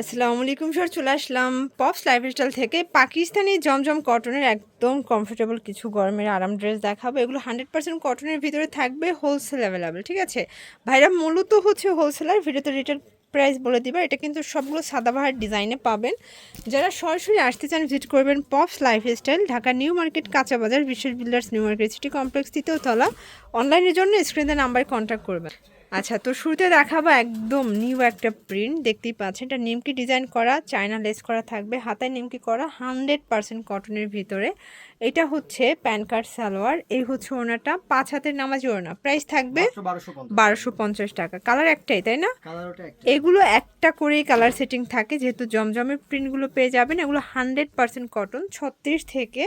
আসসালামু আলাইকুম স্যার, চলে আসলাম পপস লাইফস্টাইল থেকে। পাকিস্তানি জমজম কটনের একদম কমফোর্টেবল কিছু গরমের আরাম ড্রেস দেখাবো। এগুলো হান্ড্রেড পার্সেন্ট কটনের ভিতরে থাকবে হোলসেল অ্যাভেলেবেল ঠিক আছে? ভাইরা, মূলত হচ্ছে হোলসেলার ভিডিওতে রিটেল প্রাইস বলে দিবা। এটা কিন্তু সবগুলো সাদাবাহার ডিজাইনে পাবেন। যারা সরাসরি আসতে চান ভিজিট করবেন Pops Lifestyle Dhaka New Market কাঁচা বাজার বিশেষ Builders New Market City Complex তৃতীয় তলা। অনলাইনের জন্য স্ক্রিনের নাম্বারে কন্ট্যাক্ট করবেন। আচ্ছা তো শুরুতে দেখাবো একদম নিউ একটা প্রিন্ট দেখতেই পাচ্ছেন। এটা নিমকি ডিজাইন করা চায়না লেস করা থাকবে। হাতায় নিমকি করা হান্ড্রেড পার্সেন্ট কটনের ভিতরে। এটা হচ্ছে প্যান কার্ড সালোয়ার এই হচ্ছে ওনাটা। পাঁচ হাতের নামাজি ওনা প্রাইস থাকবে বারোশো পঞ্চাশ টাকা। কালার একটাই তাই না? এগুলো একটা করেই কালার সেটিং থাকে। যেহেতু জমজমের প্রিন্টগুলো পেয়ে যাবেন এগুলো হান্ড্রেড পার্সেন্ট কটন ছত্রিশ থেকে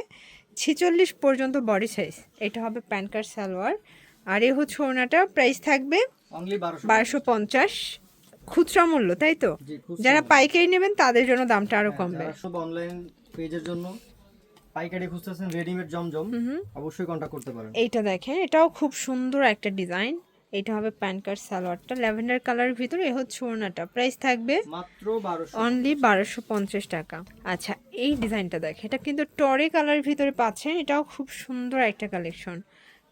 ছিচল্লিশ পর্যন্ত বডি সাইজ এটা হবে প্যান কার্ড সালোয়ার। আর এ হচ্ছে ওনাটা প্রাইস থাকবে বারোশো পঞ্চাশ। খুচরা মূল্য তাই তো? যারা পাইকারি নেবেন তাদের জন্য দামটা আরও কমবে। যারা সব অনলাইন পেজের জন্য পাইকারি খুঁজতেছেন রেডিমেড জমজম অবশ্যই কন্টাক্ট করতে পারেন। এইটা দেখেন এটাও খুব সুন্দর একটা ডিজাইন এটা হবে প্যান কার্ড সালোয়ারটা। ল্যাভেন্ডার কালারের ভিতরে এ হচ্ছে ওড়নাটা। প্রাইস থাকবে মাত্র অনলি বারোশো পঞ্চাশ টাকা। আচ্ছা এই ডিজাইনটা দেখে এটা কিন্তু টরে কালারের ভিতরে পাচ্ছেন এটাও খুব সুন্দর একটা কালেকশন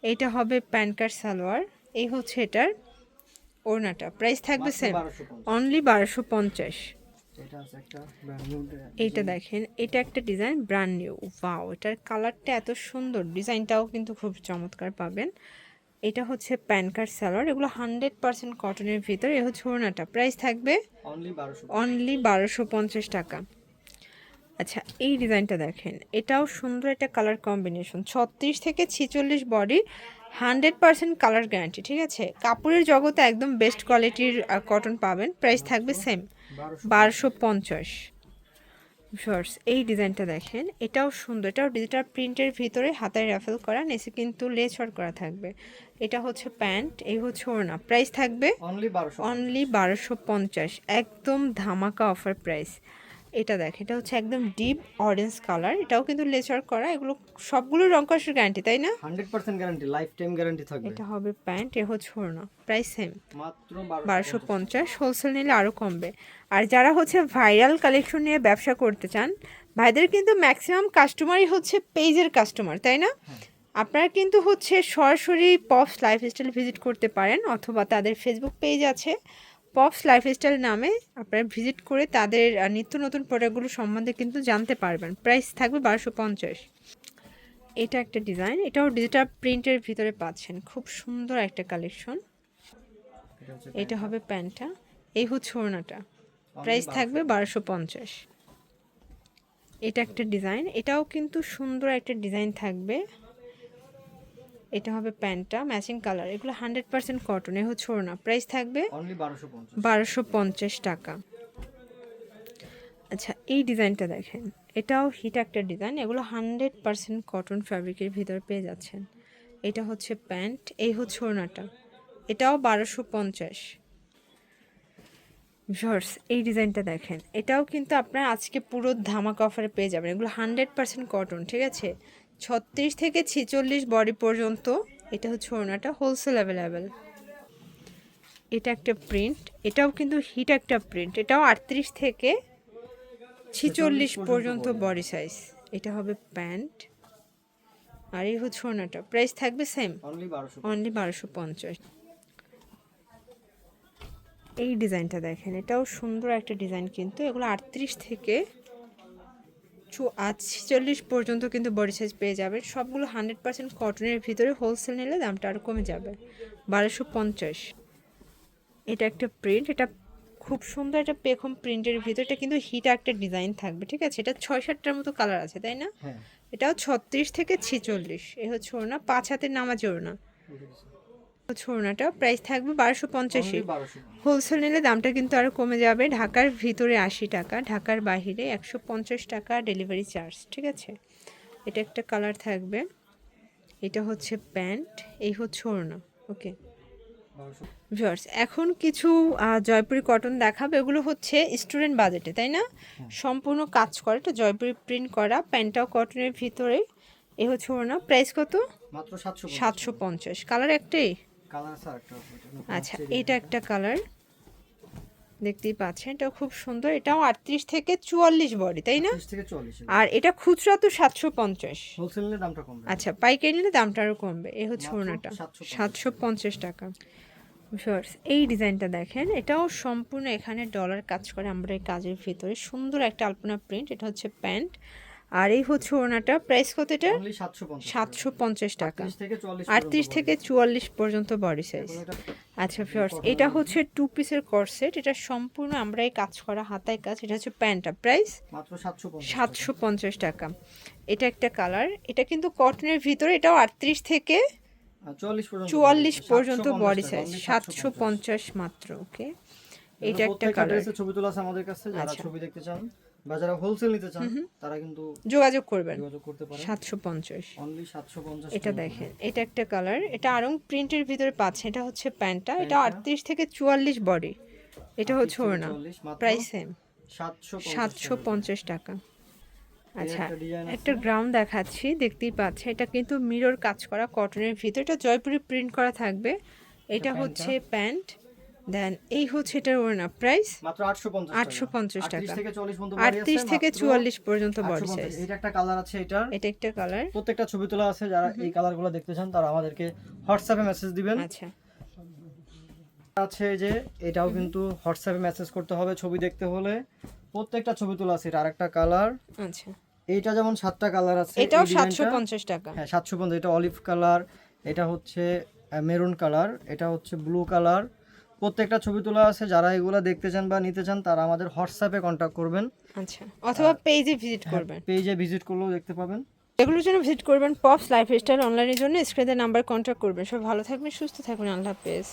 এইটা হবে প্যান কার্ড সালোয়ার। এই হচ্ছে এটার ওড়নাটা। প্রাইস থাকবে সেম অনলি বারোশো পঞ্চাশ। এইটা দেখেন এটা একটা ডিজাইন ব্র্যান্ড নিউ ওয়াও এটার কালারটা এত সুন্দর। ডিজাইনটাও কিন্তু খুব চমৎকার পাবেন। এটা হচ্ছে প্যান কার্ড সালোয়ার এগুলো হান্ড্রেড পার্সেন্ট কটনের ভিতর। এ হচ্ছে ওড়নাটা। প্রাইস থাকবে অনলি বারোশো পঞ্চাশ। টাকা। আচ্ছা এই ডিজাইনটা দেখেন। এটাও সুন্দর একটা কালার কম্বিনেশন ছত্রিশ থেকে ছিচল্লিশ body hundred percent colour guarantee ঠিক আছে? কাপড়ের জগতে একদম বেস্ট কোয়ালিটির কটন পাবেন। প্রাইস থাকবে সেম বারোশো পঞ্চাশ। শর্টস এই ডিজাইনটা দেখেন এটাও সুন্দর। এটাও ডিজিটাল প্রিন্টের ভিতরে হাতায় রাফেল করা নিচে কিন্তু লেচর করা থাকবে। এটা হচ্ছে প্যান্ট এই হচ্ছে ওড়না। প্রাইস থাকবে অনলি বারোশো অনলি বারোশো পঞ্চাশ। একদম ধামাকা অফার প্রাইস এটা দেখ এটা হচ্ছে একদম ডিপ অরেঞ্জ কালার এটাও কিন্তু লেচার করা এগুলো সবগুলো রং কষের গ্যারান্টি তাই না? Hundred percent guarantee lifetime guarantee থাকবে। এটা হবে প্যান্ট এ হচ্ছে ওড়না প্রাইস সেম মাত্র বারোশো পঞ্চাশ। হোলসেল নিলে আরও কমবে। আর যারা হচ্ছে ভাইরাল কালেকশন নিয়ে ব্যবসা করতে চান ভাইদের কিন্তু ম্যাক্সিমাম কাস্টমারই হচ্ছে পেজের কাস্টমার তাই না? আপনারা কিন্তু হচ্ছে সরাসরি পপস লাইফস্টাইল ভিজিট করতে পারেন অথবা তাদের ফেসবুক পেজ আছে। পপস লাইফস্টাইল নামে আপনারা ভিজিট করে তাদের নিত্য নতুন প্রোডাক্টগুলো সম্বন্ধে কিন্তু জানতে পারবেন। প্রাইস থাকবে বারোশো পঞ্চাশ। এটা একটা ডিজাইন, এটাও ডিজিটাল প্রিন্টের ভিতরে পাচ্ছেন। খুব সুন্দর একটা কালেকশন এটা হবে প্যান্টটা। এই হচ্ছে ওড়নাটা। প্রাইস থাকবে বারোশো পঞ্চাশ। এটা একটা ডিজাইন, এটাও কিন্তু সুন্দর একটা ডিজাইন থাকবে। এটা হবে প্যান্টটা ম্যাচিং কালার এগুলো হান্ড্রেড পার্সেন্ট কটন এ হচ্ছে ওড়না প্রাইস থাকবে বারোশো পঞ্চাশ। টাকা। আচ্ছা এই ডিজাইনটা দেখেন এটাও হিট একটা ডিজাইন এগুলো হান্ড্রেড পার্সেন্ট কটন ফ্যাব্রিকের ভিতর পেয়ে যাচ্ছেন। এটা হচ্ছে প্যান্ট এই হচ্ছে ওড়নাটা এটাও বারোশো পঞ্চাশ। ভিউয়ার্স এই ডিজাইনটা দেখেন এটাও কিন্তু আপনার আজকে পুরো ধামাকা অফারে পেয়ে যাবেন। এগুলো হান্ড্রেড পার্সেন্ট কটন ঠিক আছে? ছত্রিশ থেকে ছিচল্লিশ বডি পর্যন্ত এটা হচ্ছে ওড়নাটা হোলসেল অ্যাভেলেবেল এটা একটা প্রিন্ট এটাও কিন্তু হিট একটা প্রিন্ট এটাও আটত্রিশ থেকে ছিচল্লিশ পর্যন্ত বডি। সাইজ এটা হবে প্যান্ট আর এই হচ্ছে ওনাটা প্রাইস থাকবে সেম অনলি বারোশো পঞ্চাশ। এই ডিজাইনটা দেখেন এটাও সুন্দর একটা ডিজাইন কিন্তু এগুলো আটত্রিশ থেকে ছিচল্লিশ পর্যন্ত কিন্তু বডি সাইজ পেয়ে যাবে। সবগুলো হান্ড্রেড পার্সেন্ট কটনের ভিতরে হোলসেল নিলে দামটা আরও কমে যাবে। বারোশো পঞ্চাশ। এটা একটা প্রিন্ট এটা খুব সুন্দর একটা পেখম প্রিন্টের ভিতরে এটা কিন্তু হিট একটা ডিজাইন থাকবে ঠিক আছে? এটা ছয় সাতটার মতো কালার আছে তাই না? হ্যাঁ। এটাও ছত্রিশ থেকে ছিচল্লিশ। এ হচ্ছে ওড়না পাঁচ হাতের নামাজ ওড়না। হচ্ছে ওড়নাটা প্রাইস থাকবে বারোশো পঞ্চাশি হোলসেল নিলে দামটা কিন্তু আরও কমে যাবে। ঢাকার ভিতরে আশি টাকা ঢাকার বাইরে একশো পঞ্চাশ টাকা ডেলিভারি চার্জ ঠিক আছে? এটা একটা কালার থাকবে। এটা হচ্ছে প্যান্ট এই হচ্ছে ওড়না ওকে ভিউয়ার্স এখন কিছু জয়পুরি কটন দেখাবে। এগুলো হচ্ছে স্টুডেন্ট বাজেটে তাই না? সম্পূর্ণ কাজ করে এটা জয়পুরি প্রিন্ট করা প্যান্টটাও কটনের ভিতরে। এ হচ্ছে ওড়না প্রাইস কত? মাত্র সাতশো পঞ্চাশ। কালার একটাই? আচ্ছা এটা একটা কালার। দেখতেই পাচ্ছেন এটা খুব সুন্দর। এটাও আটত্রিশ থেকে চুয়াল্লিশ বডি তাই না? আর এটা খুচরা তো সাতশো পঞ্চাশ। আচ্ছা পাইকারি নিলে দামটা আরও কমবে। এ হচ্ছে ওনাটা। সাতশো পঞ্চাশ। টাকা। এই ডিজাইনটা দেখেন এটাও সম্পূর্ণ এখানে ডলার কাজ করে আমরা এই কাজের ভিতরে। সুন্দর একটা আলপনা প্রিন্ট এটা হচ্ছে প্যান্ট। আর এই হচ্ছে ওনাটা প্রাইস কত এটা? সাতশো পঞ্চাশ টাকা। আটত্রিশ থেকে চুয়াল্লিশ পর্যন্ত বডি সাইজ আচ্ছা ফিওর্স এটা হচ্ছে টু পিসের কর্সেট এটা সম্পূর্ণ আমরা এই কাজ করা হাতায় কাজ। এটা হচ্ছে প্যান্টটা। প্রাইস সাতশো পঞ্চাশ টাকা। এটা একটা কালার এটা কিন্তু কটনের ভিতরে এটাও আটত্রিশ থেকে চুয়াল্লিশ পর্যন্ত 750 পর্যন্ত বডি সাইজ সাতশো পঞ্চাশ। মাত্র ওকে এটা একটা কালার ছবি তোলা আছে আমাদের কাছে যারা আচ্ছা। ছবি দেখতে চান। বা যারা হোলসেল নিতে চান তারা কিন্তু যোগাযোগ করবেন। যোগাযোগ করতে পারেন। সাতশো পঞ্চাশ। অনলি সাতশো পঞ্চাশ এটা দেখেন এটা একটা কালার এটা আরং প্রিন্টের ভিতরে পাচ্ছে এটা হচ্ছে প্যান্টটা এটা প্যান্টটা। আটত্রিশ থেকে চুয়াল্লিশ বডি এটা হচ্ছে ওড়না প্রাইস সেম সাতশো সাতশো পঞ্চাশ টাকা। আচ্ছা একটা গ্রাউন্ড দেখাচ্ছি দেখতেই পাচ্ছে এটা কিন্তু মিরর কাজ করা কটনের ভিতরে এটা জয়পুরি প্রিন্ট করা থাকবে। এটা হচ্ছে প্যান্ট দেন এই হচ্ছে এটার ওড়না প্রাইস মাত্র আটশো পঞ্চাশ 850 টাকা। থেকে চল্লিশ পর্যন্ত আটত্রিশ থেকে চুয়াল্লিশ পর্যন্ত বডি সাইজ এটা একটা কালার আছে এটার। এটা একটা কালার প্রত্যেকটা ছবি তোলা আছে যারা এই কালারগুলো দেখতে চান তারা আমাদেরকে হোয়াটসঅ্যাপে মেসেজ দিবেন। আচ্ছা। আছে যে এটাও কিন্তু হোয়াটসঅ্যাপে মেসেজ করতে হবে ছবি দেখতে হলে। প্রত্যেকটা ছবি তোলা আছে এটা আরেকটা কালার আচ্ছা। এইটা যেমন সাতটা কালার আছে এটাও এই ডিজাইনটা- সাতশো পঞ্চাশ টাকা। হ্যাঁ সাতশো পঞ্চাশ। এটা অলিভ কালার এটা হচ্ছে মেরুন কালার এটা হচ্ছে ব্লু কালার প্রত্যেকটা ছবি তোলা আছে যারা এগুলো দেখতে চান বা নিতে চান তারা আমাদের হোয়াটসঅ্যাপে কন্ট্যাক্ট করবেন। আচ্ছা অথবা পেজে ভিজিট করবেন। পেজে ভিজিট করলেও দেখতে পাবেন। এগুলোর জন্য ভিজিট করবেন পপস লাইফস্টাইল অনলাইনের জন্য স্ক্রিনের নাম্বার কন্ট্যাক্ট করবেন। সব ভালো থাকবেন সুস্থ থাকবেন আল্লাহ হাফেজ।